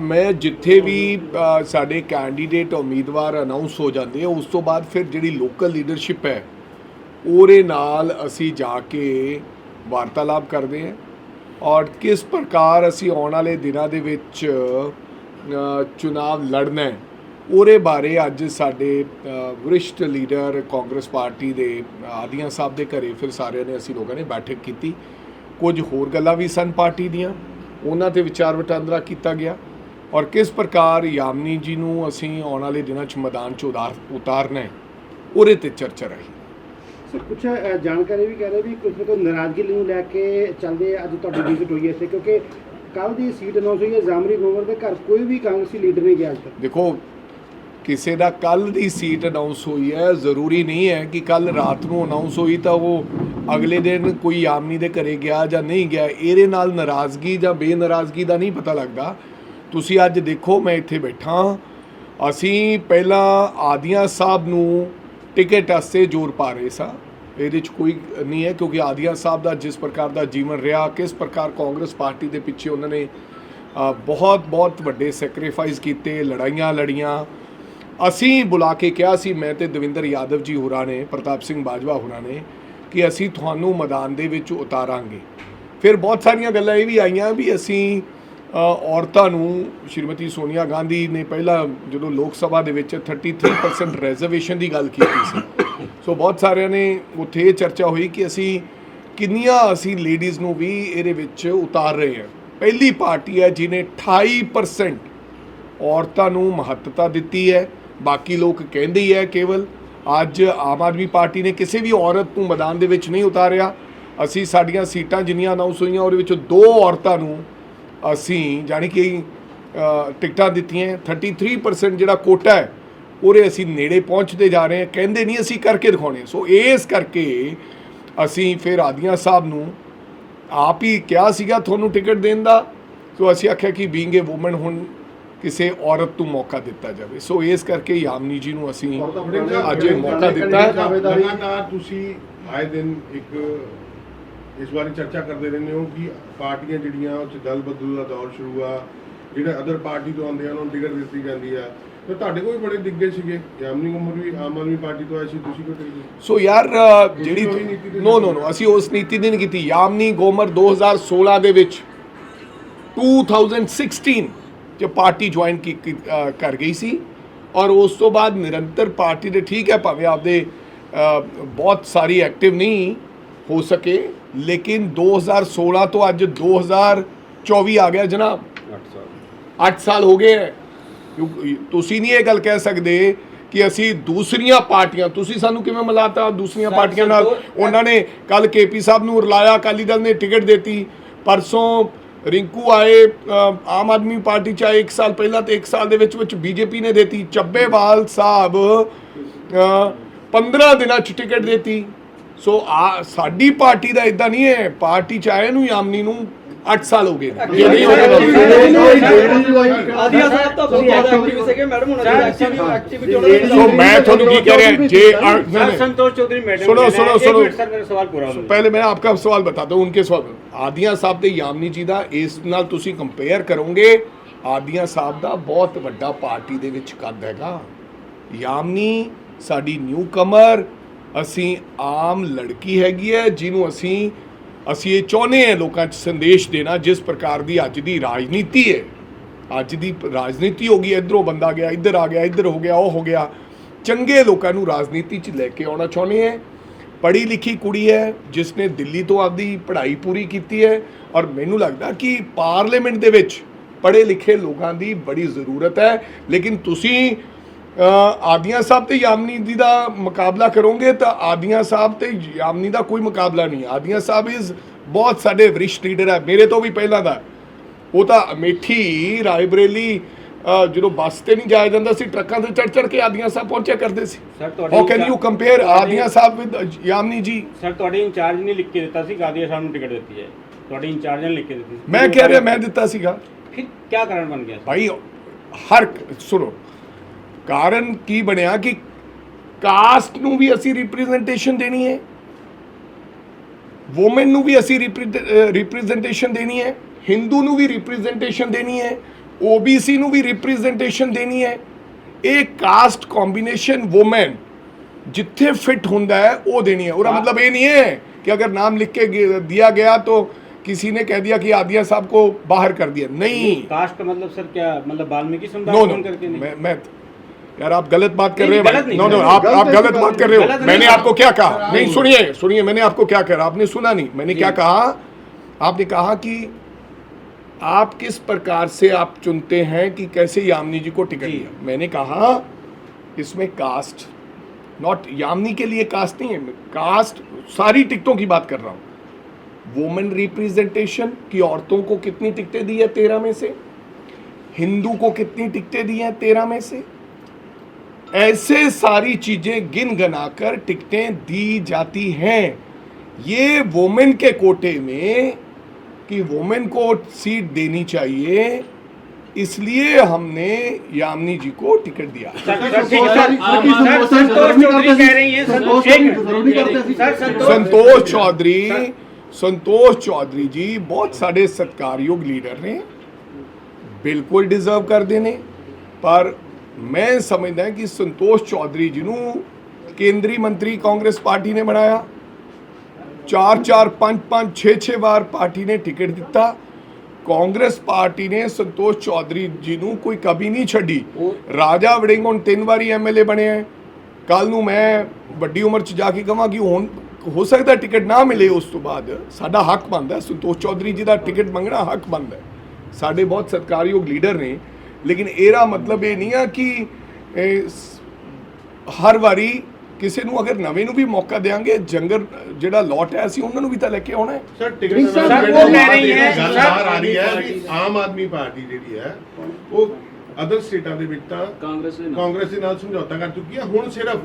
ਮੈਂ ਜਿੱਥੇ ਵੀ ਸਾਡੇ ਕੈਂਡੀਡੇਟ ਉਮੀਦਵਾਰ ਅਨਾਉਂਸ ਹੋ ਜਾਂਦੇ ਆ ਉਸ ਤੋਂ ਬਾਅਦ ਫਿਰ ਜਿਹੜੀ ਲੋਕਲ ਲੀਡਰਸ਼ਿਪ ਹੈ ਉਹਦੇ ਨਾਲ ਅਸੀਂ ਜਾ ਕੇ ਵਾਰਤਾਲਾਪ ਕਰਦੇ ਹਾਂ ਔਰ ਕਿਸ ਪ੍ਰਕਾਰ ਅਸੀਂ ਆਉਣ ਵਾਲੇ ਦਿਨਾਂ ਦੇ ਵਿੱਚ ਚੁਣਾਵ ਲੜਨਾ ਹੈ ਉਹਦੇ ਬਾਰੇ ਅੱਜ ਸਾਡੇ ਅ, ਵਰਿਸ਼ਟ ਲੀਡਰ ਕਾਂਗਰਸ ਪਾਰਟੀ ਦੇ ਆਦੀਆਂ ਸਾਹਿਬ ਦੇ ਘਰੇ ਫਿਰ ਸਾਰਿਆਂ ਨੇ ਅਸੀਂ ਲੋਕਾਂ ਨੇ ਬੈਠਕ ਕੀਤੀ। ਕੁਝ ਹੋਰ ਗੱਲਾਂ ਵੀ ਸਨ ਪਾਰਟੀ ਦੀਆਂ। ਉਹਨਾਂ ਤੇ ਵਿਚਾਰ ਵਟਾਂਦਰਾ ਕੀਤਾ ਗਿਆ ਔਰ ਕਿਸ ਪ੍ਰਕਾਰ ਯਾਮਨੀ ਜੀ ਨੂੰ ਅਸੀਂ ਆਉਣ ਵਾਲੇ ਦਿਨਾਂ 'ਚ ਮੈਦਾਨ 'ਚ ਉਤਾਰ ਉਤਾਰਨਾ ਹੈ ਉਹਦੇ ਤੇ ਚਰਚਾ ਰਹੀ ਸਰ ਕੁਛ ਜਾਣਕਾਰੀ ਵੀ ਕਹਿ ਰਹੇ ਵੀ ਕੁਝ ਕੋਈ ਨਾਰਾਜ਼ਗੀ ਨੂੰ ਲੈ ਕੇ ਚੱਲਦੇ ਅੱਜ ਤੁਹਾਡੀ ਵਿਜ਼ਿਟ ਹੋਈ ਹੈ ਕਿਉਂਕਿ ਕੱਲ ਦੀ ਸੀਟ ਅਨਾਉਂਸ ਹੋਈ ਹੈ ਜਾਮਰੀ ਗੋਵਰ ਦੇ ਘਰ ਕੋਈ ਵੀ ਕਾਂਗਰਸੀ ਲੀਡਰ ਨਹੀਂ ਗਿਆ ਅੱਜ ਤੱਕ। ਦੇਖੋ ਕਿਸੇ ਦਾ ਕੱਲ ਦੀ ਸੀਟ ਅਨਾਉਂਸ ਹੋਈ ਹੈ, ਜ਼ਰੂਰੀ ਨਹੀਂ ਹੈ ਕਿ ਕੱਲ ਰਾਤ ਨੂੰ ਅਨਾਉਂਸ ਹੋਈ ਤਾਂ ਉਹ ਅਗਲੇ ਦਿਨ ਕੋਈ ਆਮਨੀ ਦੇ ਘਰੇ ਗਿਆ ਜਾਂ ਨਹੀਂ ਗਿਆ, ਇਹਦੇ ਨਾਲ ਨਾਰਾਜ਼ਗੀ ਜਾਂ ਬੇਨਾਰਾਜ਼ਗੀ ਦਾ ਨਹੀਂ ਪਤਾ ਲੱਗਦਾ। ਤੁਸੀਂ ਅੱਜ ਦੇਖੋ, ਮੈਂ ਇੱਥੇ ਬੈਠਾ ਅਸੀਂ ਪਹਿਲਾਂ ਆਦੀਆਂ ਸਾਹਿਬ ਨੂੰ ਟਿਕਟ ਵਾਸਤੇ ਜ਼ੋਰ ਪਾ ਰਹੇ ਸਾਂ। ਇਹਦੇ 'ਚ ਕੋਈ ਨਹੀਂ ਹੈ, ਕਿਉਂਕਿ ਆਦੀਆਂ ਸਾਹਿਬ ਦਾ ਜਿਸ ਪ੍ਰਕਾਰ ਦਾ ਜੀਵਨ ਰਿਹਾ, ਕਿਸ ਪ੍ਰਕਾਰ ਕਾਂਗਰਸ ਪਾਰਟੀ ਦੇ ਪਿੱਛੇ ਉਹਨਾਂ ਨੇ ਬਹੁਤ ਬਹੁਤ ਵੱਡੇ ਸੈਕਰੀਫਾਈਸ ਕੀਤੇ, ਲੜਾਈਆਂ ਲੜੀਆਂ। ਅਸੀਂ ਬੁਲਾ ਕੇ ਕਿਹਾ ਸੀ, ਮੈਂ ਤੇ ਦਵਿੰਦਰ ਯਾਦਵ ਜੀ ਹੋਰਾਂ ਨੇ, ਪ੍ਰਤਾਪ ਸਿੰਘ ਬਾਜਵਾ ਹੋਰਾਂ ਨੇ, ਕਿ ਅਸੀਂ ਤੁਹਾਨੂੰ ਮੈਦਾਨ ਦੇ ਵਿੱਚ ਉਤਾਰਾਂਗੇ। ਫਿਰ ਬਹੁਤ ਸਾਰੀਆਂ ਗੱਲਾਂ ਇਹ ਵੀ ਆਈਆਂ ਵੀ ਅਸੀਂ ਔਰਤਾਂ ਨੂੰ, ਸ਼੍ਰੀਮਤੀ ਸੋਨੀਆ ਗਾਂਧੀ ਨੇ ਪਹਿਲਾਂ ਜਦੋਂ ਲੋਕ ਸਭਾ ਦੇ ਵਿੱਚ 33% ਰਿਜ਼ਰਵੇਸ਼ਨ ਦੀ ਗੱਲ ਕੀਤੀ ਸੀ, ਸੋ ਬਹੁਤ ਸਾਰਿਆਂ ਨੇ ਉੱਥੇ ਇਹ ਚਰਚਾ ਹੋਈ ਕਿ ਅਸੀਂ ਕਿੰਨੀਆਂ ਅਸੀਂ ਲੇਡੀਜ਼ ਨੂੰ ਵੀ ਇਹਦੇ ਵਿੱਚ ਉਤਾਰ ਰਹੇ ਹਾਂ। ਪਹਿਲੀ ਪਾਰਟੀ ਹੈ ਜਿਨੇ 28% ਔਰਤਾਂ ਨੂੰ ਮਹੱਤਤਾ ਦਿੱਤੀ ਹੈ ਬਾਕੀ ਲੋਕ ਕਹਿੰਦੇ ਹੀ ਹੈ ਕੇਵਲ ਅੱਜ ਆਮ ਆਦਮੀ ਪਾਰਟੀ ਨੇ ਕਿਸੇ ਵੀ ਔਰਤ ਨੂੰ ਮੈਦਾਨ ਦੇ ਵਿੱਚ ਨਹੀਂ ਉਤਾਰਿਆ। ਅਸੀਂ ਸਾਡੀਆਂ ਸੀਟਾਂ ਜਿੰਨੀਆਂ ਅਨਾਉਂਸ ਹੋਈਆਂ, ਉਹਦੇ ਵਿੱਚੋਂ ਦੋ ਔਰਤਾਂ ਨੂੰ ਅਸੀਂ ਜਾਣੀ ਕਿ ਟਿਕਟਾਂ ਦਿੱਤੀਆਂ 33% ਜਿਹੜਾ ਕੋਟਾ ਹੈ, ਉਹਦੇ ਅਸੀਂ ਨੇੜੇ ਪਹੁੰਚਦੇ ਜਾ ਰਹੇ ਹਾਂ। ਕਹਿੰਦੇ ਨਹੀਂ ਅਸੀਂ ਕਰਕੇ ਦਿਖਾਉਣੇ ਸੋ ਇਸ ਕਰਕੇ ਅਸੀਂ ਫਿਰ ਆਦੀਆਂ ਸਾਹਿਬ ਨੂੰ ਆਪ ਹੀ ਕਿਹਾ ਸੀਗਾ ਤੁਹਾਨੂੰ ਟਿਕਟ ਦੇਣ ਦਾ। ਸੋ ਅਸੀਂ ਆਖਿਆ ਕਿ ਬੀਇੰਗ ਏ ਔਮਨ ਹੁਣ ਕਿਸੇ ਔਰਤ ਨੂੰ ਮੌਕਾ ਦਿੱਤਾ ਜਾਵੇ। ਸੋ ਇਸ ਕਰਕੇ ਯਾਮਨੀ ਜੀ ਨੂੰ ਅਸੀਂ ਅੱਜ ਇਹ ਮੌਕਾ ਦਿੱਤਾ ਹੈ। ਲਗਾਤਾਰ ਤੁਸੀਂ ਆਏ ਦਿਨ ਇੱਕ ਇਸ ਬਾਰੇ ਚਰਚਾ ਕਰਦੇ ਰਹਿੰਦੇ ਹੋ ਕਿ ਪਾਰਟੀਆਂ ਜਿਹੜੀਆਂ ਉਹ ਚ ਦਲ ਬਦਲੂ ਦਾ ਦੌਰ ਸ਼ੁਰੂ ਆ ਜਿਹੜੇ ਅਦਰ ਪਾਰਟੀ ਤੋਂ ਆਉਂਦੇ ਆ ਉਹਨਾਂ ਨੂੰ ਟਿਕਟ ਦਿੱਤੀ ਜਾਂਦੀ ਆ। ਤੇ ਤੁਹਾਡੇ ਕੋਲ ਵੀ ਬੜੇ ਦਿੱਗੇ ਸੀਗੇ। ਯਾਮਨੀ ਉਮਰ ਵੀ ਆਮ ਆਦਮੀ ਪਾਰਟੀ ਤੋਂ ਆਏ ਸੀ ਤੁਸੀਂ ਕਿਉਂ ਟਿਕਟ ਸੋ ਯਾਰ ਜਿਹੜੀ ਨੋ ਨੋ ਨੋ ਅਸੀਂ ਉਸ ਨੀਤੀ ਦੀ ਨਹੀਂ ਕੀਤੀ। ਯਾਮਨੀ ਗੋਮਰ 2016 ਦੇ ਵਿੱਚ 2016 ਚ ਪਾਰਟੀ ਜੁਆਇਨ ਕੀ ਕਰ ਗਈ ਸੀ। ਔਰ ਉਸ ਤੋਂ ਬਾਅਦ ਨਿਰੰਤਰ ਪਾਰਟੀ ਦੇ ਠੀਕ ਹੈ ਭਾਵੇਂ ਆਪਦੇ ਬਹੁਤ ਸਾਰੀ ਐਕਟਿਵ ਨਹੀਂ ਹੋ ਸਕੇ ਲੇਕਿਨ 2016 ਤੋਂ ਅੱਜ 2024 ਆ ਗਿਆ ਜਨਾਬ। 8 ਸਾਲ। ਹੋ ਗਏ ਹੈ। ਕਿਉਂ- ਤੁਸੀਂ ਨਹੀਂ ਇਹ ਗੱਲ ਕਹਿ ਸਕਦੇ ਕਿ ਅਸੀਂ ਦੂਸਰੀਆਂ ਪਾਰਟੀਆਂ ਤੁਸੀਂ ਸਾਨੂੰ ਕਿਵੇਂ ਮਿਲਾਤਾ ਦੂਸਰੀਆਂ ਪਾਰਟੀਆਂ ਨਾਲ? ਉਹਨਾਂ ਨੇ ਕੱਲ ਕੇਪੀ ਸਾਹਿਬ ਨੂੰ ਰਲਾਇਆ ਅਕਾਲੀ ਦਲ ਨੇ ਟਿਕਟ ਦਿੱਤੀ। ਪਰਸੋਂ ਰਿੰਕੂ ਆਏ ਆਮ ਆਦਮੀ ਪਾਰਟੀ ਚ ਆਏ 1 ਸਾਲ ਪਹਿਲਾਂ ਤੇ 1 ਸਾਲ ਦੇ ਵਿੱਚ ਵਿੱਚ ਬੀਜੇਪੀ ਨੇ ਦਿੱਤੀ ਚੱਬੇਵਾਲ ਸਾਹਿਬ ਅ, 15 ਦਿਨਾਂ ਚ ਟਿਕਟ ਦਿੱਤੀ। ਸੋ ਆ ਸਾਡੀ ਪਾਰਟੀ ਦਾ ਇਦਾਂ ਨਹੀਂ ਹੈ ਪਾਰਟੀ ਚ ਆਏ ਨੂੰ ਯਾਮਨੀ ਨੂੰ 8 ਸਾਲ ਹੋ ਗਏ ਨੇ। ਇਹ ਨਹੀਂ ਹੋਵੇਗਾ ਆਦੀਆਂ ਸਾਹਿਬ ਤਾਂ ਬਹੁਤ ਜ਼ਿਆਦਾ ਐਕਟਿਵ ਸੀਗੇ ਮੈਡਮ ਉਹਨਾਂ ਦੀ ਐਕਟਿਵ ਐਕਟੀਵਿਟੀ ਉਹਨਾਂ ਦੀ ਸੋ ਮੈਂ ਤੁਹਾਨੂੰ ਕੀ ਕਹਿ ਰਿਹਾ ਜੇ ਅ, नहीं, नहीं, संतोष चौधरी मैडम सुनो, ने- सुनो, एक सुनो। मिनट सर मेरा सवाल पूरा होने दो। ਪਹਿਲੇ ਮੈਂ ਆਪਕਾ ਸਵਾਲ ਬਤਾਤਾ ਹੂੰ ਉਨਕੇ ਸਵਾਲ ਆਦੀਆਂ ਸਾਹਿਬ ਤੇ ਯਾਮਨੀ ਜੀ ਦਾ ਇਸ ਨਾਲ ਤੁਸੀਂ ਕੰਪੇਅਰ ਕਰੋਗੇ ਆਦੀਆਂ ਸਾਹਿਬ ਦਾ ਬਹੁਤ ਵੱਡਾ ਪਾਰਟੀ ਦੇ ਵਿੱਚ ਕੱਦ ਹੈਗਾ ਯਾਮਨੀ ਸਾਡੀ ਨਿਊ ਕਮਰ ਅਸੀਂ ਆਮ ਲੜਕੀ ਹੈਗੀ ਹੈ ਜਿਹਨੂੰ ਅਸੀਂ ਅਸੀਂ ਇਹ ਚਾਹੁੰਦੇ ਹਾਂ ਲੋਕਾਂ 'ਚ ਸੰਦੇਸ਼ ਦੇਣਾ ਜਿਸ ਪ੍ਰਕਾਰ ਦੀ ਅੱਜ ਦੀ ਰਾਜਨੀਤੀ ਹੈ। ਅੱਜ ਦੀ ਰਾਜਨੀਤੀ ਹੋ ਗਈ, ਇਧਰੋਂ ਬੰਦਾ ਗਿਆ, ਇੱਧਰ ਆ ਗਿਆ, ਇੱਧਰ ਹੋ ਗਿਆ, ਉਹ ਹੋ ਗਿਆ। ਚੰਗੇ ਲੋਕਾਂ ਨੂੰ ਰਾਜਨੀਤੀ 'ਚ ਲੈ ਕੇ ਆਉਣਾ ਚਾਹੁੰਦੇ ਹੈ। ਪੜ੍ਹੀ ਲਿਖੀ ਕੁੜੀ ਹੈ, ਜਿਸ ਨੇ ਦਿੱਲੀ ਤੋਂ ਆਪਦੀ ਪੜ੍ਹਾਈ ਪੂਰੀ ਕੀਤੀ ਹੈ ਔਰ ਮੈਨੂੰ ਲੱਗਦਾ ਕਿ ਪਾਰਲੀਮੈਂਟ ਦੇ ਵਿੱਚ ਪੜ੍ਹੇ ਲਿਖੇ ਲੋਕਾਂ ਦੀ ਬੜੀ ਜ਼ਰੂਰਤ ਹੈ। ਲੇਕਿਨ ਤੁਸੀਂ ਆਦੀਆਂ ਸਾਹਿਬ ਤੇ ਯਾਮਨੀ ਜੀ ਦਾ ਮੁਕਾਬਲਾ ਕਰੋਗੇ ਤਾਂ ਆਦੀਆਂ ਸਾਹਿਬ ਤੇ ਯਾਮਨੀ ਦਾ ਕੋਈ ਮੁਕਾਬਲਾ ਨਹੀਂ। ਆਦੀਆਂ ਸਾਹਿਬ ਇਜ਼ ਬਹੁਤ ਸਾਡੇ ਵਰਿਸ਼ਟ ਲੀਡਰ ਹੈ ਮੇਰੇ ਤੋਂ ਵੀ ਪਹਿਲਾਂ ਦਾ। ਉਹ ਤਾਂ ਅਮੇਠੀ ਰਾਏਬਰੇਲੀ ਜਦੋਂ ਬੱਸ ਤੇ ਨਹੀਂ ਜਾਇਆ ਜਾਂਦਾ ਸੀ ਟਰੱਕਾਂ ਤੇ ਚੜ ਚੜ ਕੇ ਆਦੀਆਂ ਸਾਹਿਬ ਪਹੁੰਚਿਆ ਕਰਦੇ ਸੀ। ਸਰ ਤੁਹਾਡੇ how can you compare Adiyan Sahib with Yamini ji? Sir ਤੁਹਾਡੇ ਇੰਚਾਰਜ ਨੇ ਲਿਖ ਕੇ ਦਿੱਤਾ ਸੀ ਗਾਦੀਆ ਸਾਹਿਬ ਨੂੰ ਟਿਕਟ ਦਿੱਤੀ ਹੈ। ਤੁਹਾਡੇ ਇੰਚਾਰਜ ਨੇ ਲਿਖ ਕੇ ਦਿੱਤੀ ਸੀ। ਮੈਂ ਕਹਿ ਰਿਹਾ ਮੈਂ ਦਿੱਤਾ ਸੀਗਾ। ਫਿਰ ਕੀ ਕਾਰਨ ਬਣ ਗਿਆ? ਭਾਈ ਹਰ ਸੁਣੋ ਕਾਰਨ ਕੀ ਬਣਿਆ ਕਿ ਕਾਸਟ ਨੂੰ ਵੀ ਅਸੀਂ ਰਿਪਰੈਜ਼ੈਂਟੇਸ਼ਨ ਦੇਣੀ ਹੈ ਔਮਨ ਨੂੰ ਵੀ ਅਸੀਂ ਰਿਪਰੈਜ਼ੈਂਟੇਸ਼ਨ ਦੇਣੀ ਹੈ ਹਿੰਦੂ ਨੂੰ ਵੀ ਰਿਪਰੈਜ਼ੈਂਟੇਸ਼ਨ ਦੇਣੀ ਹੈ OBC ਨੂੰ ਵੀ ਰਿਪਰੈਜ਼ੈਂਟੇਸ਼ਨ ਦੇਣੀ ਹੈ ਇਹ ਕਾਸਟ ਕੰਬੀਨੇਸ਼ਨ ਔਮਨ ਜਿੱਥੇ ਫਿਟ ਹੁੰਦਾ ਹੈ ਉਹ ਦੇਣੀ है उसका मतलब ये नहीं है कि अगर नाम लिख के गे- दिया गया तो किसी ने कह दिया कि आदिया साहब को बाहर कर दिया नहीं कास्ट का मतलब सर क्या मतलब वाल्मीकि नो समुदाय नो को करके नहीं मैं मैं यार आप गलत बात कर रहे हो नो नो आप आप गलत बात कर रहे हो। मैंने आपको क्या कहा? नहीं। सुनिए सुनिए मैंने आपको क्या कहा आपने सुना नहीं मैंने क्या कहा? आपने कहा कि आप किस प्रकार से आप चुनते हैं कि कैसे यामिनी जी को टिकट दिया? मैंने कहा इसमें कास्ट नॉट यामिनी के लिए कास्ट नहीं है कास्ट सारी टिकटों की बात कर रहा हूँ। वुमेन रिप्रेजेंटेशन की औरतों को कितनी टिकटें दी है तेरह में से? हिंदू को कितनी टिकटें दी हैं तेरह में से? ऐसे सारी चीज़ें गिन गनाकर टिकटें दी जाती हैं ये वोमेन के कोटे में कि वोमेन को सीट देनी चाहिए इसलिए हमने यामिनी जी को टिकट दिया संतोष चौधरी संतोष चौधरी जी बहुत सारे सत्कार योग लीडर ने बिल्कुल डिजर्व कर देने पर ਮੈਂ ਸਮਝਦਾ ਕਿ ਸੰਤੋਸ਼ ਚੌਧਰੀ ਜੀ ਨੂੰ ਕੇਂਦਰੀ ਮੰਤਰੀ ਕਾਂਗਰਸ ਪਾਰਟੀ ਨੇ ਬਣਾਇਆ। ਚਾਰ ਚਾਰ ਪੰਜ ਪੰਜ 6 6 ਵਾਰ ਪਾਰਟੀ ਨੇ ਟਿਕਟ ਦਿੱਤਾ। ਕਾਂਗਰਸ ਪਾਰਟੀ ਨੇ ਸੰਤੋਸ਼ ਚੌਧਰੀ ਜੀ ਨੂੰ ਕੋਈ ਕਮੀ ਨਹੀਂ ਛੱਡੀ। ਰਾਜਾ ਵੜਿੰਗ ਹੁਣ ਤਿੰਨ ਵਾਰੀ ਐਮਐਲਏ ਬਣਿਆ ਹੈ ਕੱਲ ਨੂੰ ਮੈਂ ਵੱਡੀ ਉਮਰ 'ਚ ਜਾ ਕੇ ਕਹਾਂ ਕਿ ਹੁਣ ਹੋ ਸਕਦਾ ਟਿਕਟ ਨਾ ਮਿਲੇ ਉਸ ਤੋਂ ਬਾਅਦ। ਸਾਡਾ ਹੱਕ ਬਣਦਾ। ਸੰਤੋਸ਼ ਚੌਧਰੀ ਜੀ ਦਾ ਟਿਕਟ ਮੰਗਣਾ ਹੱਕ ਬਣਦਾ। ਸਾਡੇ ਬਹੁਤ ਸਤਿਕਾਰਯੋਗ ਲੀਡਰ ਨੇ। ਲੇਕਿਨ ਇਹਦਾ ਮਤਲਬ ਇਹ ਨਹੀਂ ਆ ਕਿ ਹਰ ਵਾਰੀ ਕਿਸੇ ਨੂੰ ਅਗਰ ਨਵੇਂ ਨੂੰ ਵੀ ਮੌਕਾ ਦੇਾਂਗੇ ਜੰਗਰ ਜਿਹੜਾ ਲੋਟ ਹੈ ਅਸੀਂ ਉਹਨਾਂ ਨੂੰ ਵੀ ਤਾਂ ਲੈ ਕੇ ਆਉਣਾ ਹੈ। ਸਰ ਟਿਕਟ ਸਰ, ਉਹ ਕਹਿ ਰਹੀ ਹੈ, ਗੱਲ ਆ ਰਹੀ ਹੈ ਵੀ ਆਮ ਆਦਮੀ ਪਾਰਟੀ ਜਿਹੜੀ ਹੈ ਉਹ ਅਦਰ ਸਟੇਟਾਂ ਦੇ ਵਿੱਚ ਤਾਂ ਕਾਂਗਰਸ ਦੇ ਨਾਲ। ਕਾਂਗਰਸ ਦੇ ਨਾਲ ਸਮਝੌਤਾ ਕਰ ਚੁੱਕੀ ਹੈ। ਹੁਣ ਸਿਰਫ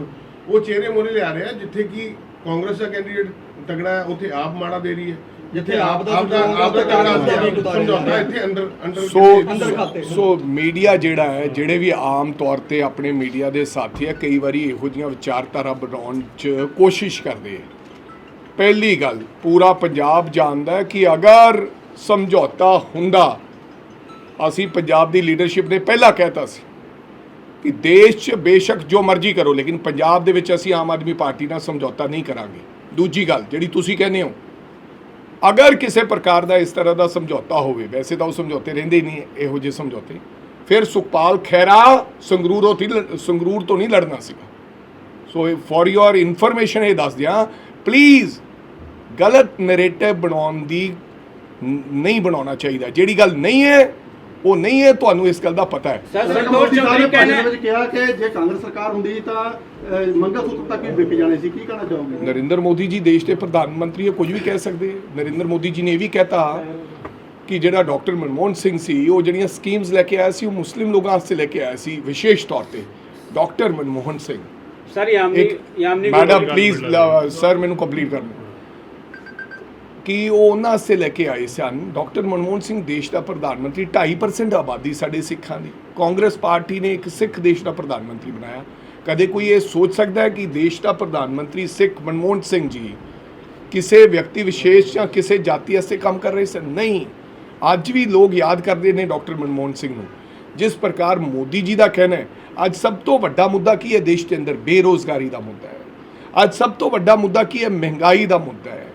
ਉਹ ਚਿਹਰੇ ਮੋਰੇ ਲਿਆ ਰਿਹਾ ਜਿੱਥੇ ਕਿ ਕਾਂਗਰਸ ਦਾ ਕੈਂਡੀਡੇਟ ਤਗੜਾ ਹੈ ਉੱਥੇ ਆਪ ਮਾੜਾ ਦੇ ਰਹੀ ਹੈ। ਜਿੱਥੇ ਆਪ ਦਾ ਆਪ ਦਾ ਆਪ ਦਾ ਤਗੜਾ ਸਮਝੌਤਾ ਇੱਥੇ ਅੰਦਰ ਅੰਦਰ ਸੋ। ਸੋ ਮੀਡੀਆ ਜਿਹੜਾ ਹੈ ਜਿਹੜੇ ਵੀ ਆਮ ਤੌਰ ਤੇ ਆਪਣੇ ਮੀਡੀਆ ਦੇ ਸਾਥੀ ਹੈ ਕਈ ਵਾਰੀ ਇਹੋ ਜਿਹੀਆਂ ਵਿਚਾਰਧਾਰਾ ਬਣਾਉਣ 'ਚ ਕੋਸ਼ਿਸ਼ ਕਰਦੇ ਹੈ ਪਹਿਲੀ ਗੱਲ ਪੂਰਾ ਪੰਜਾਬ ਜਾਣਦਾ ਹੈ ਕਿ ਅਗਰ ਸਮਝੌਤਾ ਹੁੰਦਾ ਅਸੀਂ ਪੰਜਾਬ ਦੀ ਲੀਡਰਸ਼ਿਪ ਨੇ ਪਹਿਲਾਂ ਕਹਿਤਾ ਸੀ ਕਿ ਦੇਸ਼ 'ਚ ਬੇਸ਼ੱਕ ਜੋ ਮਰਜ਼ੀ ਕਰੋ ਲੇਕਿਨ ਪੰਜਾਬ ਦੇ ਵਿੱਚ ਅਸੀਂ ਆਮ ਆਦਮੀ ਪਾਰਟੀ ਨਾਲ ਸਮਝੌਤਾ ਨਹੀਂ ਕਰਾਂਗੇ। ਦੂਜੀ ਗੱਲ ਜਿਹੜੀ ਤੁਸੀਂ ਕਹਿੰਦੇ ਹੋ ਅਗਰ ਕਿਸੇ ਪ੍ਰਕਾਰ ਦਾ ਇਸ ਤਰ੍ਹਾਂ ਦਾ ਸਮਝੌਤਾ ਹੋਵੇ ਵੈਸੇ ਤਾਂ ਉਹ ਸਮਝੌਤੇ ਰਹਿੰਦੇ ਹੀ ਨਹੀਂ ਇਹੋ ਜਿਹੇ ਸਮਝੌਤੇ। ਫਿਰ ਸੁਖਪਾਲ ਖੈਰਾ ਸੰਗਰੂਰੋਂ ਤੋਂ ਸੰਗਰੂਰ ਤੋਂ ਨਹੀਂ ਲੜਨਾ ਸੀਗਾ। ਸੋ ਫੋਰ ਯੋਰ ਇਨਫੋਰਮੇਸ਼ਨ ਇਹ ਦੱਸ ਦਿਆਂ ਪਲੀਜ਼ ਗਲਤ ਨੈਰੇਟਿਵ ਬਣਾਉਣ ਦੀ ਨਹੀਂ ਬਣਾਉਣਾ ਚਾਹੀਦਾ। ਜਿਹੜੀ ਗੱਲ ਨਹੀਂ ਹੈ ਉਹ ਨਹੀਂ ਹੈ ਤੁਹਾਨੂੰ ਇਸ ਗੱਲ ਦਾ ਪਤਾ ਹੈ। ਸਰ ਸੰਤੋਸ਼ ਚੌਧਰੀ ਕਹਿੰਦੇ ਕਿਹਾ ਕਿ ਜੇ ਕਾਂਗਰਸ ਸਰਕਾਰ ਹੁੰਦੀ ਤਾਂ ਮੰਗਾ ਸੂਤਰ ਤੱਕ ਹੀ ਵਿਕ ਜਾਣੇ ਸੀ। ਕੀ ਕਹਿਣਾ ਚਾਹੋਗੇ? ਨਰਿੰਦਰ ਮੋਦੀ ਜੀ ਦੇਸ਼ ਦੇ ਪ੍ਰਧਾਨ ਮੰਤਰੀ ਹੈ ਕੁਝ ਵੀ ਕਹਿ ਸਕਦੇ। ਨਰਿੰਦਰ ਮੋਦੀ ਜੀ ਨੇ ਇਹ ਵੀ ਕਹਿਤਾ ਕਿ ਜਿਹੜਾ ਡਾਕਟਰ ਮਨਮੋਹਨ ਸਿੰਘ ਸੀ ਉਹ ਜਿਹੜੀਆਂ ਸਕੀਮਸ ਲੈ ਕੇ ਆਇਆ ਸੀ ਉਹ ਮੁਸਲਿਮ ਲੋਕਾਂ ਵਾਸਤੇ ਲੈ ਕੇ ਆਇਆ ਸੀ ਵਿਸ਼ੇਸ਼ ਤੌਰ ਤੇ। Doctor Manmohan Singh. Sir Yamini Yamini madam please sir ਮੈਨੂੰ ਕੰਪਲੀਟ ਕਰਨ ਕਿ ਉਹ ਉਹਨਾਂ ਵਾਸਤੇ ਲੈ ਕੇ ਆਏ ਸਨ। ਡਾਕਟਰ ਮਨਮੋਹਨ ਸਿੰਘ ਦੇਸ਼ ਦਾ ਪ੍ਰਧਾਨ ਮੰਤਰੀ 2.5% ਆਬਾਦੀ ਸਾਡੇ ਸਿੱਖਾਂ ਦੀ। ਕਾਂਗਰਸ ਪਾਰਟੀ ਨੇ ਇੱਕ ਸਿੱਖ ਦੇਸ਼ ਦਾ ਪ੍ਰਧਾਨ ਮੰਤਰੀ ਬਣਾਇਆ। ਕਦੇ ਕੋਈ ਇਹ ਸੋਚ ਸਕਦਾ ਹੈ ਕਿ ਦੇਸ਼ ਦਾ ਪ੍ਰਧਾਨ ਮੰਤਰੀ ਸਿੱਖ ਮਨਮੋਹਨ ਸਿੰਘ ਜੀ ਕਿਸੇ ਵਿਅਕਤੀ ਵਿਸ਼ੇਸ਼ ਜਾਂ ਕਿਸੇ ਜਾਤੀ ਵਾਸਤੇ ਕੰਮ ਕਰ ਰਹੇ ਸਨ? ਨਹੀਂ। ਅੱਜ ਵੀ ਲੋਕ ਯਾਦ ਕਰਦੇ ਨੇ ਡਾਕਟਰ ਮਨਮੋਹਨ ਸਿੰਘ ਨੂੰ, ਜਿਸ ਪ੍ਰਕਾਰ ਮੋਦੀ ਜੀ ਦਾ ਕਹਿਣਾ ਹੈ, ਅੱਜ ਸਭ ਤੋਂ ਵੱਡਾ ਮੁੱਦਾ ਕੀ ਹੈ ਦੇਸ਼ ਦੇ ਅੰਦਰ? ਬੇਰੋਜ਼ਗਾਰੀ ਦਾ ਮੁੱਦਾ ਹੈ। ਅੱਜ ਸਭ ਤੋਂ ਵੱਡਾ ਮੁੱਦਾ ਕੀ ਹੈ? ਮਹਿੰਗਾਈ ਦਾ ਮੁੱਦਾ ਹੈ।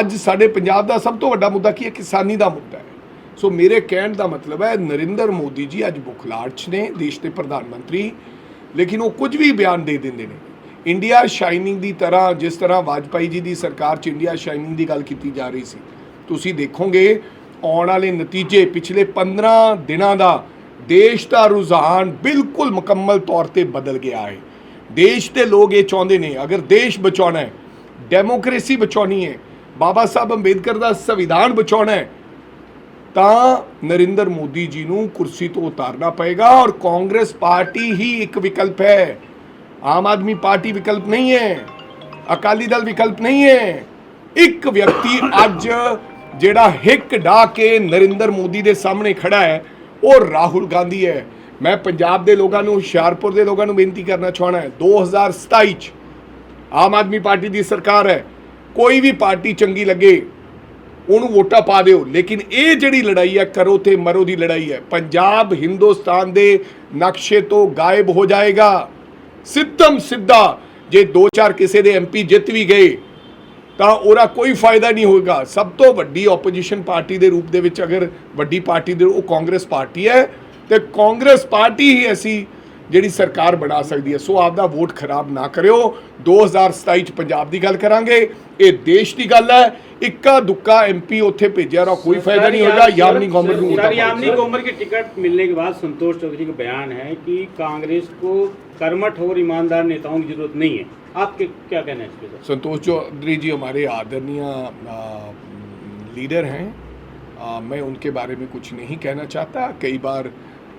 ਅੱਜ ਸਾਡੇ ਪੰਜਾਬ ਦਾ ਸਭ ਤੋਂ ਵੱਡਾ ਮੁੱਦਾ ਕੀ ਹੈ? ਕਿਸਾਨੀ ਦਾ ਮੁੱਦਾ ਹੈ। ਸੋ ਮੇਰੇ ਕਹਿਣ ਦਾ ਮਤਲਬ ਹੈ, ਨਰਿੰਦਰ ਮੋਦੀ ਜੀ ਅੱਜ ਬੁਖਲਾੜ 'ਚ ਨੇ, ਦੇਸ਼ ਦੇ ਪ੍ਰਧਾਨ ਮੰਤਰੀ। ਲੇਕਿਨ ਉਹ ਕੁਝ ਵੀ ਬਿਆਨ ਦੇ ਦਿੰਦੇ ਨੇ। ਇੰਡੀਆ ਸ਼ਾਈਨਿੰਗ ਦੀ ਤਰ੍ਹਾਂ, ਜਿਸ ਤਰ੍ਹਾਂ ਵਾਜਪਾਈ ਜੀ ਦੀ ਸਰਕਾਰ 'ਚ ਇੰਡੀਆ ਸ਼ਾਈਨਿੰਗ ਦੀ ਗੱਲ ਕੀਤੀ ਜਾ ਰਹੀ ਸੀ, ਤੁਸੀਂ ਦੇਖੋਗੇ, ਆਉਣ ਵਾਲੇ ਨਤੀਜੇ ਪਿਛਲੇ 15 ਦਿਨਾਂ ਦਾ ਦੇਸ਼ ਦਾ ਰੁਝਾਨ ਬਿਲਕੁਲ ਮੁਕੰਮਲ ਤੌਰ ਤੇ ਬਦਲ ਗਿਆ ਹੈ। ਦੇਸ਼ ਦੇ ਲੋਕ ਇਹ ਚਾਹੁੰਦੇ ਨੇ, ਅਗਰ ਦੇਸ਼ ਬਚਾਉਣਾ ਹੈ, ਡੈਮੋਕ੍ਰੇਸੀ ਬਚਾਉਣੀ ਹੈ, ਬਾਬਾ ਸਾਹਿਬ ਅੰਬੇਦਕਰ ਦਾ ਸੰਵਿਧਾਨ ਬਚਾਉਣਾ ਹੈ ਤਾਂ ਨਰਿੰਦਰ ਮੋਦੀ ਜੀ ਨੂੰ ਕੁਰਸੀ ਤੋਂ ਉਤਾਰਨਾ ਪਏਗਾ ਔਰ ਕਾਂਗਰਸ ਪਾਰਟੀ ਹੀ ਇੱਕ ਵਿਕਲਪ ਹੈ। ਆਮ ਆਦਮੀ ਪਾਰਟੀ ਵਿਕਲਪ ਨਹੀਂ ਹੈ। ਅਕਾਲੀ ਦਲ ਵਿਕਲਪ ਨਹੀਂ ਹੈ। ਇੱਕ ਵਿਅਕਤੀ ਅੱਜ ਜਿਹੜਾ ਹਿੱਕ ਢਾ ਕੇ ਨਰਿੰਦਰ ਮੋਦੀ ਦੇ ਸਾਹਮਣੇ ਖੜਾ ਹੈ, ਉਹ ਰਾਹੁਲ ਗਾਂਧੀ ਹੈ। ਮੈਂ ਪੰਜਾਬ ਦੇ ਲੋਕਾਂ ਨੂੰ, ਹੁਸ਼ਿਆਰਪੁਰ ਦੇ ਲੋਕਾਂ ਨੂੰ ਬੇਨਤੀ ਕਰਨਾ ਚਾਹਣਾ ਹੈ। 2027 ਚ ਆਮ ਆਦਮੀ ਪਾਰਟੀ ਦੀ ਸਰਕਾਰ ਹੈ। ਕੋਈ ਵੀ ਪਾਰਟੀ ਚੰਗੀ ਲੱਗੇ ਉਹਨੂੰ ਵੋਟਾਂ ਪਾ ਦਿਓ। ਲੇਕਿਨ ਇਹ ਜਿਹੜੀ ਲੜਾਈ ਹੈ ਕਰੋ ਤੇ ਮਰੋ ਦੀ ਲੜਾਈ ਹੈ। ਪੰਜਾਬ ਹਿੰਦੁਸਤਾਨ ਦੇ ਨਕਸ਼ੇ ਤੋਂ ਗਾਇਬ ਹੋ ਜਾਏਗਾ। ਸਿੱਧਮ ਸਿੱਧਾ ਜੇ ਦੋ ਚਾਰ ਕਿਸੇ ਦੇ ਐਮਪੀ ਜਿੱਤ ਵੀ ਗਏ, ਤਾਂ ਉਹਦਾ ਕੋਈ ਫਾਇਦਾ ਨਹੀਂ ਹੋਏਗਾ। ਸਭ ਤੋਂ ਵੱਡੀ ਆਪੋਜੀਸ਼ਨ ਪਾਰਟੀ ਦੇ ਰੂਪ ਦੇ ਵਿੱਚ ਅਗਰ ਵੱਡੀ ਪਾਰਟੀ ਦੇ, ਉਹ ਕਾਂਗਰਸ ਪਾਰਟੀ ਹੈ। ਤੇ ਕਾਂਗਰਸ ਪਾਰਟੀ ਹੀ ਅਸੀਂ ਜਿਹੜੀ ਸਰਕਾਰ ਬਣਾ ਸਕਦੀ ਹੈ ਸੋ ਆਪਦਾ ਵੋਟ ਖਰਾਬ ਨਾ ਕਰਿਓ 2027 ਚ ਪੰਜਾਬ ਦੀ ਗੱਲ ਕਰਾਂਗੇ ਇਹ ਦੇਸ਼ ਦੀ ਗੱਲ ਹੈ ਇੱਕਾ ਦੁੱਕਾ ਐਮਪੀ ਉੱਥੇ ਭੇਜਿਆ ਰਾ ਕੋਈ ਫਾਇਦਾ नहीं होगा यामिनी गवर्नमेंट को वोटा सर पाओ। यामिनी गोमर की टिकट मिलने के बाद संतोष चौधरी का बयान है कि कांग्रेस को कर्मठ और ईमानदार नेताओं की जरूरत नहीं है आपके क्या कहना है इस पे सर संतोष चौधरी जी हमारे आदरणीय आ, लीडर हैं आ, मैं उनके बारे में कुछ नहीं कहना चाहता कई बार आ,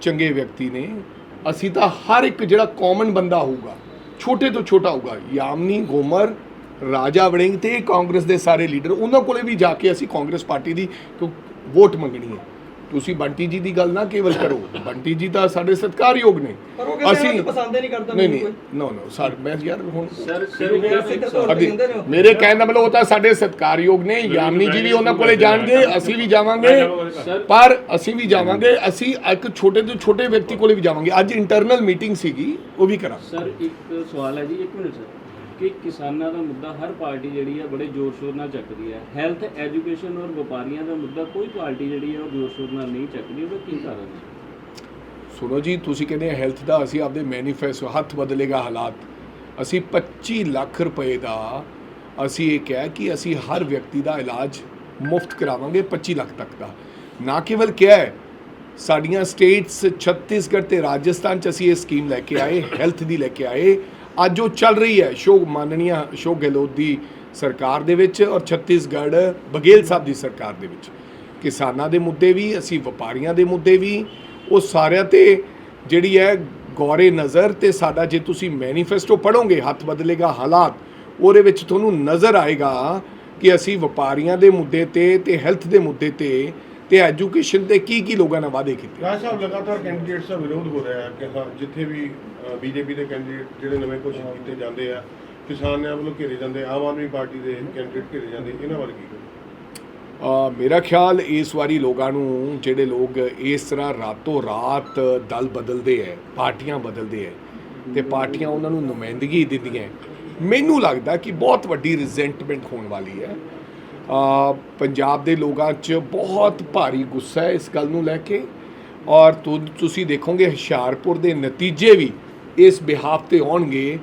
ਚੰਗੇ ਵਿਅਕਤੀ ਨੇ, ਅਸੀਂ ਤਾਂ ਹਰ ਇੱਕ ਜਿਹੜਾ ਕਾਮਨ ਬੰਦਾ ਹੋਊਗਾ, ਛੋਟੇ ਤੋਂ ਛੋਟਾ ਹੋਊਗਾ, ਯਾਮਨੀ, ਗੋਮਰ, ਰਾਜਾ ਵੜਿੰਗ ਤੇ ਕਾਂਗਰਸ ਦੇ ਸਾਰੇ ਲੀਡਰ ਉਹਨਾਂ ਕੋਲੇ ਵੀ ਜਾ ਕੇ ਅਸੀਂ ਕਾਂਗਰਸ ਪਾਰਟੀ ਦੀ ਵੋਟ ਮੰਗਣੀ ਹੈ। ਤੁਸੀਂ ਬੰਟੀ ਜੀ ਦੀ ਗੱਲ ਨਾ ਕੇਵਲ ਕਰੋ। ਬੰਟੀ ਜੀ ਤਾਂ ਸਾਡੇ ਸਤਿਕਾਰਯੋਗ ਨੇ। ਪਰ ਉਹ ਕਹਿੰਦੇ ਅਸੀਂ ਪਸੰਦ ਨਹੀਂ ਕਰਦਾ ਨਹੀਂ ਨਹੀਂ ਕੋਈ। ਨੋ ਨੋ ਸਰ ਮੈਂ ਯਾਰ ਹੁਣ। ਮੇਰੇ ਕਹਿਣ ਦਾ ਮਤਲਬ ਉਹ ਤਾਂ ਸਾਡੇ ਸਤਿਕਾਰਯੋਗ ਨੇ ਯਾਮਨੀ ਜੀ ਵੀ ਉਹਨਾਂ ਕੋਲੇ ਜਾਣਗੇ ਅਸੀਂ ਵੀ ਜਾਵਾਂਗੇ। ਪਰ ਅਸੀਂ ਵੀ ਜਾਵਾਂਗੇ ਅਸੀਂ ਇੱਕ ਛੋਟੇ ਤੋਂ ਛੋਟੇ ਵਿਅਕਤੀ ਕੋਲੇ ਵੀ ਜਾਵਾਂਗੇ। ਅੱਜ ਇੰਟਰਨਲ ਮੀਟਿੰਗ ਸੀਗੀ ਉਹ ਵੀ ਕਰਾਂਗੇ। ਸਰ ਇੱਕ ਸਵਾਲ ਹੈ ਜੀ ਇੱਕ ਮਿੰਟ ਸਰ ਕਿ ਕਿਸਾਨਾਂ ਦਾ ਮੁੱਦਾ ਹਰ ਪਾਰਟੀ ਜਿਹੜੀ ਹੈ ਬੜੇ ਜ਼ੋਰ ਸ਼ੋਰ ਨਾਲ ਚੱਕਦੀ ਹੈ ਹੈਲਥ ਐਜੂਕੇਸ਼ਨ ਔਰ ਵਪਾਰੀਆਂ ਦਾ ਮੁੱਦਾ ਕੋਈ ਪਾਰਟੀ ਜਿਹੜੀ ਹੈ ਉਹ ਜ਼ੋਰ ਸ਼ੋਰ ਨਾਲ ਨਹੀਂ ਚੱਕਦੀ, ਉਹਦਾ ਕੀ ਕਾਰਨ ਹੈ ਸੁਣੋ ਜੀ, ਤੁਸੀਂ ਕਹਿੰਦੇ ਹੈਲਥ ਦਾ ਅਸੀਂ ਆਪਦੇ ਮੈਨੀਫੈਸਟੋ ਹੱਥ ਬਦਲੇਗਾ ਹਾਲਾਤ। ਅਸੀਂ 25 ਲੱਖ ਰੁਪਏ ਦਾ ਅਸੀਂ ਇਹ ਕਿਹਾ ਕਿ ਅਸੀਂ ਹਰ ਵਿਅਕਤੀ ਦਾ ਇਲਾਜ ਮੁਫਤ ਕਰਾਵਾਂਗੇ 25 ਲੱਖ ਤੱਕ ਦਾ। ਨਾ ਕੇਵਲ ਕਿਹਾ ਹੈ, ਸਾਡੀਆਂ ਸਟੇਟਸ ਛੱਤੀਸਗੜ੍ਹ ਤੇ ਰਾਜਸਥਾਨ ਚ ਅਸੀਂ ਇਹ ਸਕੀਮ ਲੈ ਕੇ ਆਏ ਹੈਲਥ ਦੀ ਲੈ ਕੇ ਆਏ ਅੱਜ ਉਹ ਚੱਲ ਰਹੀ ਹੈ ਸ਼ੋਕ ਮਾਨਨੀਆ ਅਸ਼ੋਕ ਗਹਿਲੋਤ ਦੀ ਸਰਕਾਰ ਦੇ ਵਿੱਚ ਔਰ ਛੱਤੀਸਗੜ੍ਹ ਬਗੇਲ ਸਾਹਿਬ ਦੀ ਸਰਕਾਰ ਦੇ ਵਿੱਚ। ਕਿਸਾਨਾਂ ਦੇ ਮੁੱਦੇ ਵੀ, ਅਸੀਂ ਵਪਾਰੀਆਂ ਦੇ ਮੁੱਦੇ ਵੀ, ਉਹ ਸਾਰਿਆਂ ਤੇ ਜਿਹੜੀ ਹੈ ਗੌਰੇ ਨਜ਼ਰ ਤੇ ਸਾਡਾ ਜੇ ਤੁਸੀਂ ਮੈਨੀਫੈਸਟੋ ਪੜੋਗੇ ਹੱਥ ਬਦਲੇਗਾ ਹਾਲਾਤ, ਉਹਦੇ ਵਿੱਚ ਤੁਹਾਨੂੰ ਨਜ਼ਰ ਆਏਗਾ ਕਿ ਅਸੀਂ ਵਪਾਰੀਆਂ ਦੇ ਮੁੱਦੇ ਤੇ ਤੇ ਹੈਲਥ ਦੇ ਮੁੱਦੇ ਤੇ ਤੇ ਐਜੂਕੇਸ਼ਨ ਤੇ ਕੀ ਕੀ ਲੋਕਾਂ ਨਾਲ ਵਾਅਦੇ ਕੀਤੇ ਰਾਜ ਸਾਹਿਬ ਲਗਾਤਾਰ ਕੈਂਡੀਡੇਟਸ ਦਾ ਵਿਰੋਧ ਹੋ ਰਿਹਾ ਹੈ ਕਿ ਹਾਂ ਜਿੱਥੇ ਵੀ ਬੀਜੇਪੀ ਦੇ ਕੈਂਡੀਡੇਟ ਜਿਹੜੇ ਨਵੇਂ ਘੋਸ਼ਿਤ ਕੀਤੇ ਜਾਂਦੇ ਆ ਕਿਸਾਨਾਂ ਵੱਲੋਂ ਘੇਰੇ ਜਾਂਦੇ ਆਮ ਆਦਮੀ ਪਾਰਟੀ ਦੇ ਕੈਂਡੀਡੇਟ ਘੇਰੇ ਜਾਂਦੇ ਇਹਨਾਂ ਬਾਰੇ ਕੀ ਅ, ਮੇਰਾ ਖਿਆਲ ਇਸ ਵਾਰੀ ਲੋਕਾਂ ਨੂੰ ਜਿਹੜੇ ਲੋਕ ਇਸ ਤਰ੍ਹਾਂ ਰਾਤੋਂ ਰਾਤ ਦਲ ਬਦਲਦੇ ਐ ਪਾਰਟੀਆਂ ਬਦਲਦੇ ਐ ਤੇ ਪਾਰਟੀਆਂ ਉਹਨਾਂ ਨੂੰ ਨੁਮਾਇੰਦਗੀ ਦਿੰਦੀਆਂ। ਮੈਨੂੰ ਲੱਗਦਾ ਕਿ ਬਹੁਤ ਵੱਡੀ ਰਿਜ਼ੈਂਟਮੈਂਟ ਹੋਣ ਵਾਲੀ ਹੈ ਪੰਜਾਬ ਦੇ ਲੋਕਾਂ 'ਚ ਬਹੁਤ ਭਾਰੀ ਗੁੱਸਾ ਹੈ ਇਸ ਗੱਲ ਨੂੰ ਲੈ ਕੇ। ਔਰ ਤੁਸੀਂ ਦੇਖੋਗੇ ਹੁਸ਼ਿਆਰਪੁਰ ਦੇ ਨਤੀਜੇ ਵੀ ਇਸ ਬਿਹਾਫ ਤੇ ਆਉਣਗੇ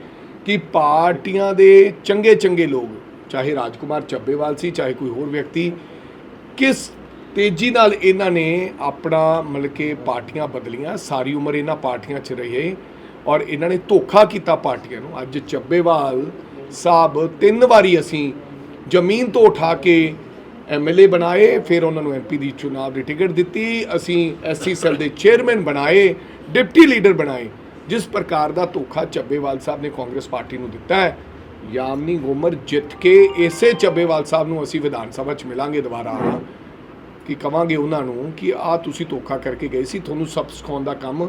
ਕਿ ਪਾਰਟੀਆਂ ਦੇ ਚੰਗੇ ਚੰਗੇ ਲੋਕ, ਚਾਹੇ ਰਾਜਕੁਮਾਰ ਚੱਬੇਵਾਲ ਸੀ, ਚਾਹੇ ਕੋਈ ਹੋਰ ਵਿਅਕਤੀ, ਕਿਸ ਤੇਜ਼ੀ ਨਾਲ ਇਹਨਾਂ ਨੇ ਆਪਣਾ ਮਤਲਬ ਕਿ ਪਾਰਟੀਆਂ ਬਦਲੀਆਂ, ਸਾਰੀ ਉਮਰ ਇਹਨਾਂ ਪਾਰਟੀਆਂ 'ਚ ਰਹੇ ਔਰ ਇਹਨਾਂ ਨੇ ਧੋਖਾ ਕੀਤਾ ਪਾਰਟੀਆਂ ਨੂੰ। ਅੱਜ ਚੱਬੇਵਾਲ ਸਾਹਿਬ ਤਿੰਨ ਵਾਰੀ ਅਸੀਂ ਜ਼ਮੀਨ ਤੋਂ ਉਠਾ ਕੇ ਐਮਐਲਏ ਬਣਾਏ ਫਿਰ ਉਹਨਾਂ ਨੂੰ ਐਮਪੀ ਦੀ ਚੁਣਾਵ ਦੀ ਟਿਕਟ ਦਿੱਤੀ। ਅਸੀਂ ਐਸਸੀ ਸੈੱਲ ਦੇ ਚੇਅਰਮੈਨ ਬਣਾਏ ਡਿਪਟੀ ਲੀਡਰ ਬਣਾਏ ਜਿਸ ਪ੍ਰਕਾਰ ਦਾ ਧੋਖਾ ਚੱਬੇਵਾਲ ਸਾਹਿਬ ਨੇ ਕਾਂਗਰਸ ਪਾਰਟੀ ਨੂੰ ਦਿੱਤਾ ਹੈ। ਯਾਮਨੀ ਗੋਮਰ ਜਿੱਤ ਕੇ ਇਸੇ ਚੱਬੇਵਾਲ ਸਾਹਿਬ ਨੂੰ ਅਸੀਂ ਵਿਧਾਨ ਸਭਾ 'ਚ ਮਿਲਾਂਗੇ ਦੁਬਾਰਾ। ਕਿ ਕਵਾਂਗੇ ਉਹਨਾਂ ਨੂੰ ਕਿ ਆ ਤੁਸੀਂ ਧੋਖਾ ਕਰਕੇ ਗਏ ਸੀ ਤੁਹਾਨੂੰ ਸਭ ਸਿਖਾਉਣ ਦਾ ਕੰਮ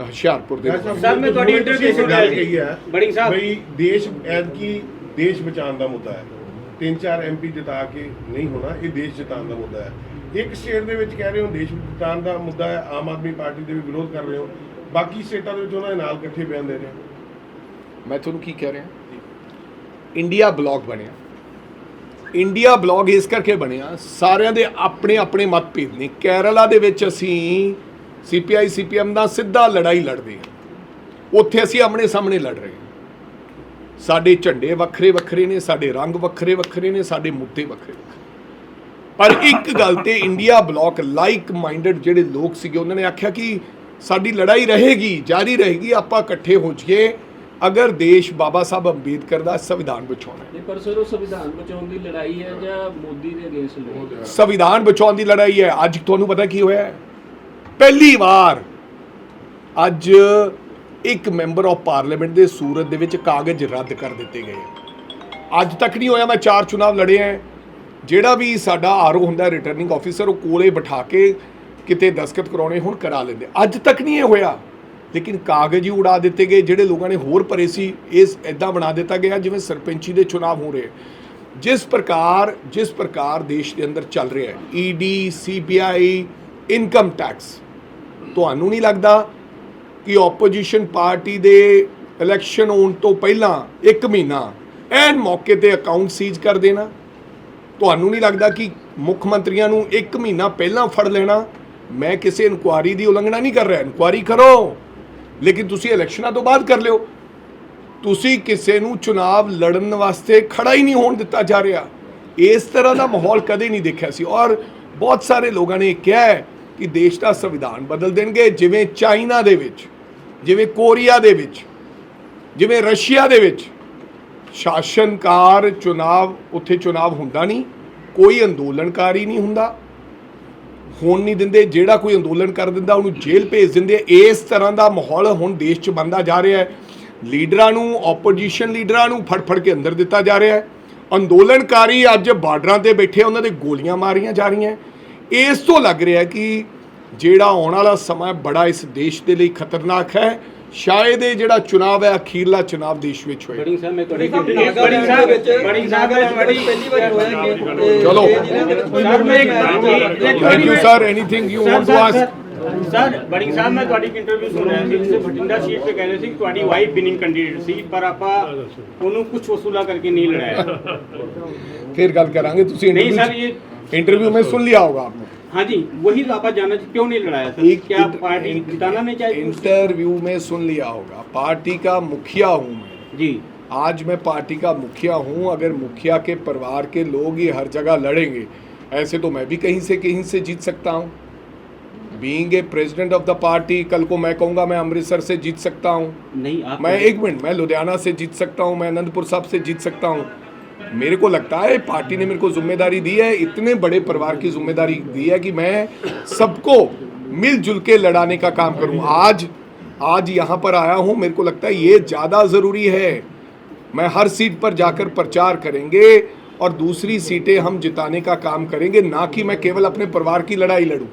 ਹੁਸ਼ਿਆਰਪੁਰ ਦੇ ਸਾਹਿਬ, ਮੈਂ ਤੁਹਾਡੀ ਇੱਕ ਸੁਣ ਰਿਹਾ ਹੈ ਬੜਿੰਗ ਸਾਹਿਬ। ਬਈ ਦੇਸ਼ ਐਤਕੀ ਦੇਸ਼ ਬਚਾਉਣ ਦਾ ਮੁੱਦਾ ਹੈ। ਤਿੰਨ ਚਾਰ ਐਮਪੀ ਜਿਤਾ ਕੇ ਨਹੀਂ ਹੋਣਾ, ਇਹ ਦੇਸ਼ ਜਿਤਾਉਣ ਦਾ ਮੁੱਦਾ ਹੈ। ਇੱਕ ਸਟੇਟ ਦੇ ਵਿੱਚ ਕਹਿ ਰਹੇ ਹੋ ਦੇਸ਼ ਜਿਤਾਉਣ ਦਾ ਮੁੱਦਾ ਹੈ, ਆਮ ਆਦਮੀ ਪਾਰਟੀ ਦੇ ਵੀ ਵਿਰੋਧ ਕਰ ਰਹੇ ਹੋ, ਬਾਕੀ ਸਟੇਟਾਂ ਦੇ ਵਿੱਚ ਉਹਨਾਂ ਦੇ ਨਾਲ ਇਕੱਠੇ ਬਿਆਨ ਦੇ ਰਹੇ ਹੋ। ਮੈਂ ਤੁਹਾਨੂੰ ਕੀ ਕਹਿ ਰਿਹਾ? ਇੰਡੀਆ ਬਲੌਗ ਬਣਿਆ। ਇੰਡੀਆ ਬਲੌਗ ਇਸ ਕਰਕੇ ਬਣਿਆ, ਸਾਰਿਆਂ ਦੇ ਆਪਣੇ ਆਪਣੇ ਮਤਭੇਦ ਨੇ। ਕੇਰਲਾ ਦੇ ਵਿੱਚ ਅਸੀਂ ਸੀਪੀਆਈ ਸੀਪੀਐਮ ਦਾ ਸਿੱਧਾ ਲੜਾਈ ਲੜਦੇ ਹਾਂ। ਉੱਥੇ ਅਸੀਂ ਆਪਣੇ ਸਾਹਮਣੇ ਲੜ ਰਹੇ ਹਾਂ। ਸਾਡੇ ਝੰਡੇ ਵੱਖਰੇ ਵੱਖਰੇ ਨੇ ਸਾਡੇ ਰੰਗ ਵੱਖਰੇ ਵੱਖਰੇ ਨੇ ਸਾਡੇ ਮੁੱਦੇ ਵੱਖਰੇ ਵੱਖਰੇ ਪਰ ਇੱਕ ਗੱਲ ਤੇ ਇੰਡੀਆ ਬਲੌਕ ਲਾਈਕ ਮਾਈਂਡਡ ਜਿਹੜੇ ਲੋਕ ਸੀਗੇ ਉਹਨਾਂ ਨੇ ਆਖਿਆ ਕਿ ਸਾਡੀ ਲੜਾਈ ਰਹੇਗੀ ਜਾਰੀ ਰਹੇਗੀ ਆਪਾਂ ਇਕੱਠੇ ਹੋ ਜਾਈਏ ਅਗਰ ਦੇਸ਼ ਬਾਬਾ ਸਾਹਿਬ ਅੰਬੇਦਕਰ ਦਾ ਸੰਵਿਧਾਨ ਬਚਾਉਣਾ ਹੈ। ਪਰ ਸਰ ਉਹ ਸੰਵਿਧਾਨ ਬਚਾਉਣ ਦੀ ਲੜਾਈ ਹੈ ਜਾਂ ਮੋਦੀ ਦੇ ਅਗੇਂਸਟ ਲੜਾਈ ਸੰਵਿਧਾਨ ਬਚਾਉਣ ਦੀ ਲੜਾਈ ਹੈ। ਅੱਜ ਤੁਹਾਨੂੰ ਪਤਾ ਕੀ ਹੋਇਆ? ਪਹਿਲੀ ਵਾਰ ਅੱਜ ਇੱਕ ਮੈਂਬਰ ਆਫ ਪਾਰਲੀਮੈਂਟ ਦੇ ਸੂਰਤ ਦੇ ਵਿੱਚ ਕਾਗਜ਼ ਰੱਦ ਕਰ ਦਿੱਤੇ ਗਏ ਅੱਜ ਤੱਕ ਨਹੀਂ ਹੋਇਆ, ਮੈਂ ਚਾਰ ਚੁਣਾਵ ਲੜੇ ਹੈ ਜਿਹੜਾ ਵੀ ਸਾਡਾ ਆਰਓ ਹੁੰਦਾ ਰਿਟਰਨਿੰਗ ਆਫੀਸਰ ਉਹ ਕੋਲੇ ਬਿਠਾ ਕੇ ਕਿਤੇ ਦਸਖਤ ਕਰਾਉਣੇ, ਹੁਣ ਕਰਾ ਲੈਂਦੇ। ਅੱਜ ਤੱਕ ਨਹੀਂ ਇਹ ਹੋਇਆ। ਲੇਕਿਨ ਕਾਗਜ਼ ਹੀ ਉਡਾ ਦਿੱਤੇ ਗਏ, ਜਿਹੜੇ ਲੋਕਾਂ ਨੇ ਹੋਰ ਭਰੇ ਸੀ ਇਸ ਇਦਾਂ ਬਣਾ ਦਿੱਤਾ ਗਿਆ ਜਿਵੇਂ ਸਰਪੰਚੀ ਦੇ ਚੁਣਾਵ ਹੋ ਰਹੇ ਜਿਸ ਪ੍ਰਕਾਰ ਜਿਸ ਪ੍ਰਕਾਰ ਦੇਸ਼ ਦੇ ਅੰਦਰ ਚੱਲ ਰਿਹਾ ਹੈ ਈਡੀ ਸੀਬੀਆਈ ਇਨਕਮ ਟੈਕਸ ਤੁਹਾਨੂੰ ਨਹੀਂ ਲੱਗਦਾ ਕਿ ਆਪੋਜੀਸ਼ਨ ਪਾਰਟੀ ਦੇ ਇਲੈਕਸ਼ਨ ਹੋਣ ਤੋਂ ਪਹਿਲਾਂ 1 ਮਹੀਨਾ ਐਨ ਮੌਕੇ ਤੇ ਅਕਾਊਂਟ ਸੀਜ਼ ਕਰ ਦੇਣਾ। ਤੁਹਾਨੂੰ ਨਹੀਂ ਲੱਗਦਾ ਕਿ ਮੁੱਖ ਮੰਤਰੀਆਂ ਨੂੰ 1 ਮਹੀਨਾ ਪਹਿਲਾਂ ਫੜ ਲੈਣਾ? ਮੈਂ ਕਿਸੇ ਇਨਕੁਆਰੀ ਦੀ ਉਲੰਘਣਾ ਨਹੀਂ ਕਰ ਰਿਹਾ। ਇਨਕੁਆਰੀ ਕਰੋ, ਲੇਕਿਨ ਤੁਸੀਂ ਇਲੈਕਸ਼ਨਾਂ ਤੋਂ ਬਾਅਦ ਕਰ ਲਿਓ। ਤੁਸੀਂ ਕਿਸੇ ਨੂੰ ਚੁਣਾਵ ਲੜਨ ਵਾਸਤੇ ਖੜਾ ਹੀ ਨਹੀਂ ਹੋਣ ਦਿੱਤਾ ਜਾ ਰਿਹਾ। ਇਸ ਤਰ੍ਹਾਂ ਦਾ ਮਾਹੌਲ ਕਦੇ ਨਹੀਂ ਦੇਖਿਆ ਸੀ। ਔਰ ਬਹੁਤ ਸਾਰੇ ਲੋਕਾਂ ਨੇ ਕਿਹਾ ਕਿ ਦੇਸ਼ ਦਾ ਸੰਵਿਧਾਨ ਬਦਲ ਦੇਣਗੇ, ਜਿਵੇਂ ਚਾਈਨਾ ਦੇ ਵਿੱਚ। ਜਿਵੇਂ ਕੋਰੀਆ ਦੇ ਵਿੱਚ, ਜਿਵੇਂ ਰਸ਼ੀਆ ਦੇ ਵਿੱਚ ਸ਼ਾਸਨਕਾਰ ਚੁਣਾਵ, ਉੱਥੇ ਚੁਣਾਵ ਹੁੰਦਾ ਨਹੀਂ, ਕੋਈ ਅੰਦੋਲਨਕਾਰੀ ਨਹੀਂ ਹੁੰਦਾ। ਹੋਣ ਨਹੀਂ ਦਿੰਦੇ, ਜਿਹੜਾ ਕੋਈ ਅੰਦੋਲਨ ਕਰ ਦਿੰਦਾ, ਉਹਨੂੰ ਜੇਲ੍ਹ ਭੇਜ ਦਿੰਦੇ ਇਸ ਤਰ੍ਹਾਂ ਦਾ ਮਾਹੌਲ ਹੁਣ ਦੇਸ਼ 'ਚ ਬਣਦਾ ਜਾ ਰਿਹਾ ਹੈ। ਲੀਡਰਾਂ ਨੂੰ ਆਪੋਜੀਸ਼ਨ ਲੀਡਰਾਂ ਨੂੰ ਫੜ ਫੜ ਕੇ ਅੰਦਰ ਦਿੱਤਾ ਜਾ ਰਿਹਾ ਹੈ। ਅੰਦੋਲਨਕਾਰੀ ਅੱਜ ਬਾਰਡਰਾਂ ਤੇ ਬੈਠੇ ਉਹਨਾਂ ਦੇ ਗੋਲੀਆਂ ਮਾਰੀਆਂ ਜਾ ਰਹੀਆਂ। ਇਸ ਤੋਂ ਲੱਗ ਰਿਹਾ ਕਿ ਜਿਹੜਾ ਆਉਣ ਵਾਲਾ ਸਮਾਂ ਬੜਾ ਇਸ ਦੇਸ਼ ਦੇ ਲਈ ਖਤਰਨਾਕ ਹੈ। ਸ਼ਾਇਦ ਇਹ ਜਿਹੜਾ ਚੁਣਾਵ ਹੈ ਅਖੀਰਲਾ ਚੁਣਾਵ ਦੇਸ਼ ਵਿੱਚ ਹੋਏ ਬੜੀ ਸਾਹਿਬ ਮੈਂ ਤੁਹਾਡੀ ਬੜੀ ਸਾਹਿਬ ਵਿੱਚ ਸਰ ਬੜੀ ਸਾਹਿਬ ਮੈਂ ਤੁਹਾਡੀ ਇੰਟਰਵਿਊ ਸੁਣ ਸੀ। ਤੁਸੀਂ ਬਠਿੰਡਾ ਸੀਟ ਤੇ ਕਹਿੰਦੇ ਸੀ ਤੁਹਾਡੀ ਵਾਈਫ ਵਿਨਿੰਗ ਕੈਂਡੀਡੇਟ ਸੀ ਪਰ ਆਪਾਂ ਫਿਰ ਗੱਲ ਕਰਾਂਗੇ ਤੁਸੀਂ इंटरव्यू में सुन लिया होगा आपने। हाँ जी वही आप चाहिए क्यों नहीं लड़ाया सर? एक क्या पार्टी जिताना नहीं चाहिए इंटरव्यू में सुन लिया होगा। पार्टी का मुखिया हूँ मैं। जी। आज मैं पार्टी का मुखिया हूँ अगर मुखिया के परिवार के लोग ही हर जगह लड़ेंगे ऐसे तो मैं भी कहीं से कहीं से जीत सकता हूँ। Being a president of the party कल को मैं कहूँगा मैं अमृतसर से जीत सकता हूँ। नहीं आप मैं एक मिनट मैं लुधियाना से जीत सकता हूँ मैं आनंदपुर साहब से जीत सकता हूँ। मेरे को लगता है पार्टी ने मेरे को ज़िम्मेदारी दी है, इतने बड़े परिवार की ज़िम्मेदारी दी है कि मैं सबको मिलजुल के लड़ाने का काम करूँ। आज आज यहाँ पर आया हूँ, मेरे को लगता है ये ज़्यादा ज़रूरी है। मैं हर सीट पर जाकर प्रचार करेंगे और दूसरी सीटें हम जिताने का काम करेंगे, ना कि मैं केवल अपने परिवार की लड़ाई लड़ूं।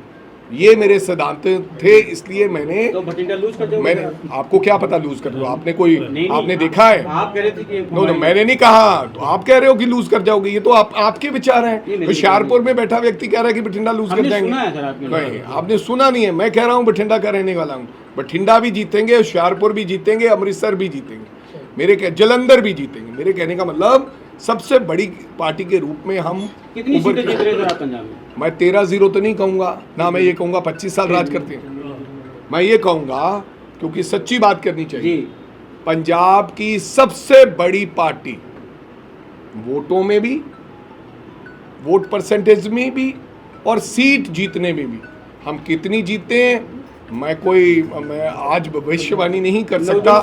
ये मेरे सिद्धांत थे इसलिए मैंने तो लूज कर मैंने आपको क्या पता लूज कर दो आपने कोई नहीं, नहीं, आपने आप- देखा है? आप कह रहे थे कि नो नो मैंने नहीं कहा। तो आप कह रहे हो कि लूज कर जाओगे? ये तो आप आपके विचार हैं। होशियारपुर में बैठा व्यक्ति कह रहा है कि बठिंडा लूज कर जाएँगे नहीं आपने सुना नहीं है। मैं कह रहा हूँ बठिंडा का रहने वाला हूँ। बठिंडा भी जीतेंगे होशियारपुर भी जीतेंगे अमृतसर भी जीतेंगे। मेरे कह जलंधर भी जीतेंगे। मेरे कहने का मतलब सबसे बड़ी पार्टी के रूप में हम कितनी उभर के- जीत में? तेरह ज़ीरो तो नहीं कहूँगा। ना मैं ये कहूँगा पच्चीस साल राज करते हैं। मैं ये कहूँगा क्योंकि सच्ची बात करनी चाहिए। पंजाब की सबसे बड़ी पार्टी वोटों में भी वोट परसेंटेज में भी और सीट जीतने में भी। हम कितनी जीतते हैं मैं कोई मैं आज भविष्यवाणी नहीं कर सकता।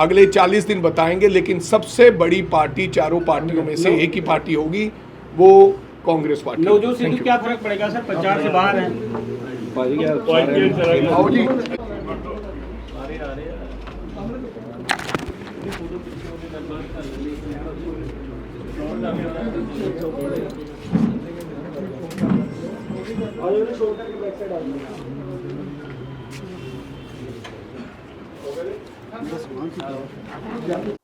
अगले 40 दिन बताएँगे लेकिन सबसे बड़ी पार्टी चारों पार्टियों में से एक ही पार्टी होगी वो कांग्रेस पार्टी। नवजोत you. क्या फ़र्क पड़ेगा सर? प्रचार से बाहर है। Oh. Yeah.